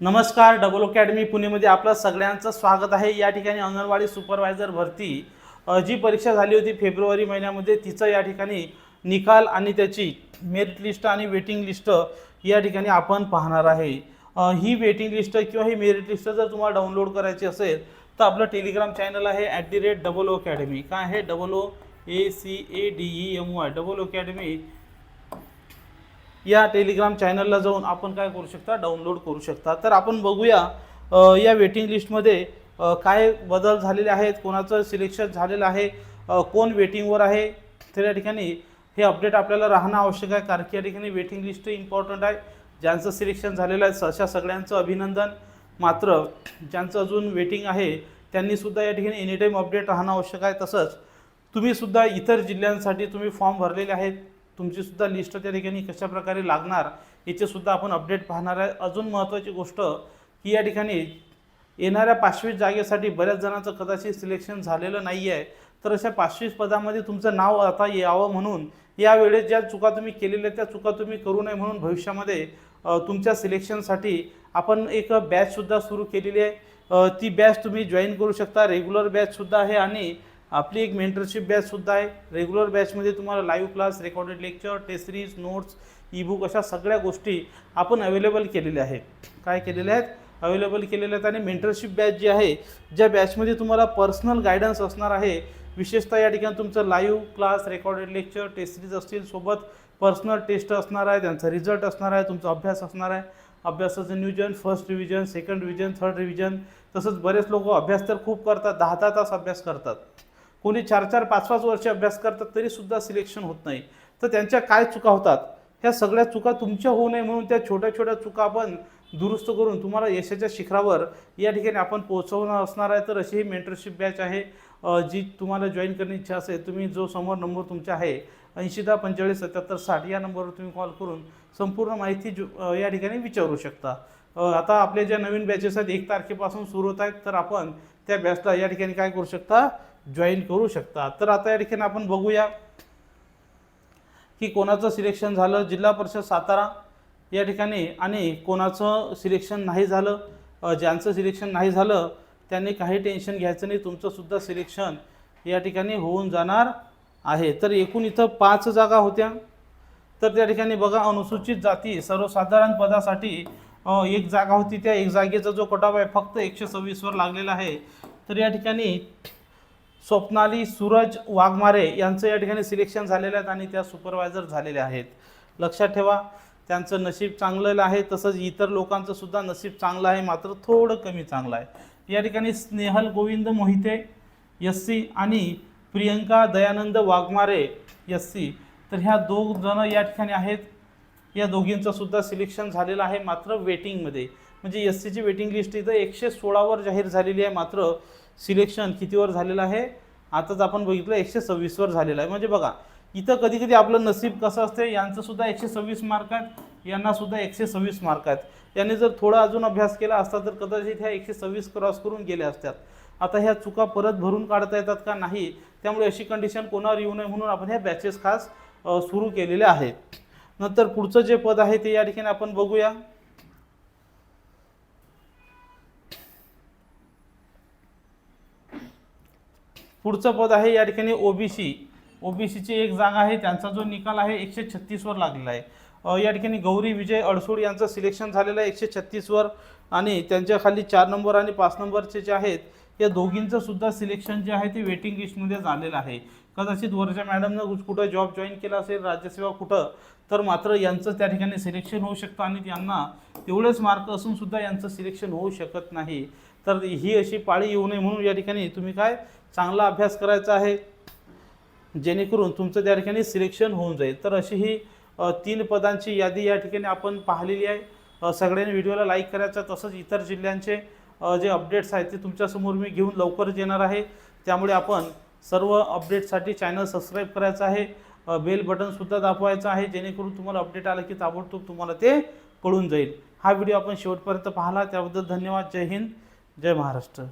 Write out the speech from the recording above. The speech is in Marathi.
नमस्कार डबल अकॅडमी पुणेमध्ये आपलं सगळ्यांचं स्वागत आहे. या ठिकाणी अंगणवाडी सुपरवायझर भरती जी परीक्षा झाली होती फेब्रुवारी महिन्यामध्ये तिचं या ठिकाणी निकाल आणि त्याची मेरिट लिस्ट आणि वेटिंग लिस्ट या ठिकाणी आपण पाहणार आहे. ही वेटिंग लिस्ट किंवा ही मेरिट लिस्ट जर तुम्हाला डाउनलोड करायची असेल तर आपलं टेलिग्राम चॅनल आहे at the rate double O academy काय आहे? Double O A C A D E M Y double O academy या टेलिग्राम चॅनलला जाऊन आपण काय करू शकता? डाउनलोड करू शकता. तर आपण बघूया या वेटिंग लिस्टमध्ये काय बदल झालेले आहेत कोणाचं सिलेक्शन झालेलं आहे कोण वेटिंगवर आहे? तर या ठिकाणी हे अपडेट आपल्याला राहणं आवश्यक आहे कारण की या ठिकाणी वेटिंग लिस्ट इम्पॉर्टंट आहे. ज्यांचं सिलेक्शन झालेलं आहे अशा सगळ्यांचं अभिनंदन. मात्र ज्यांचं अजून वेटिंग आहे त्यांनीसुद्धा या ठिकाणी एनी टाईम अपडेट राहणं आवश्यक आहे. तसंच तुम्हीसुद्धा इतर जिल्ह्यांसाठी तुम्ही फॉर्म भरलेले आहेत. तुमची सुद्धा लिस्ट त्या ठिकाणी कशा प्रकारे लागणार याचे सुद्धा आपण अपडेट पाहणार आहे. अजून महत्त्वाची गोष्ट की या ठिकाणी येणाऱ्या पाचवीस जागेसाठी बऱ्याच जणांचं कदाचित सिलेक्शन झालेलं नाही आहे तर अशा पाचवीस पदामध्ये तुमचं नाव आता यावं म्हणून यावेळेस ज्या चुका तुम्ही केलेल्या त्या चुका तुम्ही करू नये म्हणून भविष्यामध्ये तुमच्या सिलेक्शनसाठी आपण एक बॅचसुद्धा सुरू केलेली आहे. ती बॅच तुम्ही जॉईन करू शकता. रेग्युलर बॅचसुद्धा आहे आणि आपली एक मेंटरशिप बॅचसुद्धा आहे. रेग्युलर बॅचमध्ये तुम्हाला live class recorded lecture test series notes ebook अशा सगळ्या गोष्टी आपण अवेलेबल केलेल्या आहेत. काय केलेल्या आहेत? अवेलेबल केलेल्या आहेत आणि मेंटरशिप बॅच जी आहे ज्या बॅचमध्ये तुम्हाला पर्सनल गायडन्स असणार आहे विशेषतः या ठिकाणी तुमचं live class recorded lecture test series असतील सोबत पर्सनल टेस्ट असणार आहे त्यांचा रिझल्ट असणार आहे तुमचा अभ्यास असणार आहे. अभ्यासाचं नियोजन first revision second revision third revision तसंच बरेच लोक अभ्यास तर खूप करतात दहा दहा तास अभ्यास करतात. कोणी चार चार पाच पाच वर्ष अभ्यास करतात तरीसुद्धा सिलेक्शन होत नाही. तर त्यांच्या काय चुका होतात? ह्या सगळ्या चुका तुमच्या होऊ नये म्हणून त्या छोट्या छोट्या चुका आपण दुरुस्त करून तुम्हाला यशाच्या शिखरावर या ठिकाणी आपण पोहोचवणार असणार आहे. तर अशी ही मेंटरशिप बॅच आहे जी तुम्हाला जॉईन करण्याची इच्छा असेल तुम्ही जो समोर नंबर तुमचा आहे ऐंशी दहा पंचेचाळीस सत्याहत्तर साठ या नंबरवर तुम्ही कॉल करून संपूर्ण माहिती जो या ठिकाणी विचारू शकता. आता आपल्या ज्या नवीन बॅचेस आहेत एक तारखेपासून सुरू होत आहेत तर आपण त्या बॅचला या ठिकाणी काय करू शकता? जॉईन करू शकता. तर आता या ठिकाणी आपण बघूया की कोणाचं सिलेक्शन झालं जिल्हा परिषद सातारा या ठिकाणी आणि कोणाचं सिलेक्शन नाही झालं ज्यांचं सिलेक्शन नाही झालं त्यांनी काही टेन्शन घ्यायचं नाही. तुमचंसुद्धा सिलेक्शन या ठिकाणी होऊन जाणार आहे. तर एकूण इथं पाच जागा होत्या. तर त्या ठिकाणी बघा अनुसूचित जाती सर्वसाधारण पदासाठी एक जागा होती. त्या एक जागेचा जो कटाप आहे फक्त एकशे सव्वीसवर लागलेला आहे. तर या ठिकाणी स्वप्नाली सूरज वाघमारे यांचं या ठिकाणी सिलेक्शन झालेलं आहेत आणि त्या सुपरवायझर झालेल्या आहेत. लक्षात ठेवा त्यांचं नशीब चांगलं आहे तसंच इतर लोकांचं सुद्धा नशीब चांगलं आहे मात्र थोडं कमी चांगलं आहे. या ठिकाणी स्नेहल गोविंद मोहिते एस सी आणि प्रियंका दयानंद वाघमारे एस सी. तर ह्या दोघ जण या ठिकाणी आहेत. या दोघींचं सुद्धा सिलेक्शन झालेलं आहे मात्र वेटिंगमध्ये म्हणजे एस सीची वेटिंग लिस्ट इथं एकशे सोळावर जाहीर झालेली आहे मात्र सिलेक्शन कितीवर झालेलं आहे? आताच आपण बघितलं एकशे सव्वीसवर झालेलं आहे. म्हणजे बघा इथं कधी कधी आपलं नसीब कसं असते? यांचंसुद्धा एकशे सव्वीस मार्क आहेत. यांनासुद्धा एकशे सव्वीस मार्क आहेत. यांनी जर थोडा अजून अभ्यास केला असता तर कदाचित ह्या एकशे सव्वीस क्रॉस करून गेल्या असत्यात. आता ह्या चुका परत भरून काढता येतात का? नाही. त्यामुळे अशी कंडिशन कोणावर येऊ नये म्हणून आपण ह्या बॅचेस खास सुरू केलेल्या आहेत. नंतर पुढचं जे पद आहे ते या ठिकाणी आपण बघूया. पुढचं पद आहे या ठिकाणी ओबीसी. ओबीसीची एक जागा आहे त्यांचा जो निकाल आहे एकशे छत्तीसवर लागलेला आहे. या ठिकाणी गौरी विजय अडसूड यांचं सिलेक्शन झालेलं आहे एकशे छत्तीसवर आणि त्यांच्या खाली चार नंबर आणि पाच नंबरचे जे आहेत या दोघींचं सुद्धा सिलेक्शन जे आहे ते वेटिंग लिस्टमध्ये झालेलं आहे. कदाचित वरच्या मॅडमनं कुठं जॉब जॉईन केला असेल राज्यसेवा कुठं तर मात्र यांचं त्या ठिकाणी सिलेक्शन होऊ शकतं आणि त्यांना तेवढेच मार्क असून सुद्धा यांचं सिलेक्शन होऊ शकत नाही. तर ही अशी पाळी येऊ नये म्हणून या ठिकाणी तुम्ही काय चांगला अभ्यास करायचा आहे. जेणेकरून तुमचं त्या ठिकाणी सिलेक्शन होऊन जाईल तर अशी ही तीन पदांची यादी या ठिकाणी आपण पाहिलेली आहे. सगळ्यांनी व्हिडिओला लाईक करायचा तसंच इतर जिल्ह्यांचे जे अपडेट्स आहेत ते तुमच्यासमोर मी घेऊन लवकरच येणार आहे. त्यामुळे आपण सर्व अपडेटसाठी चॅनल सबस्क्राईब करायचं आहे. बेल बटनसुद्धा दाबवायचं आहे जेणेकरून तुम्हाला अपडेट आलं की ताबडतोब तुम्हाला ते कळून जाईल. हा व्हिडिओ आपण शेवटपर्यंत पाहिला त्याबद्दल धन्यवाद. जय हिंद. जय महाराष्ट्र.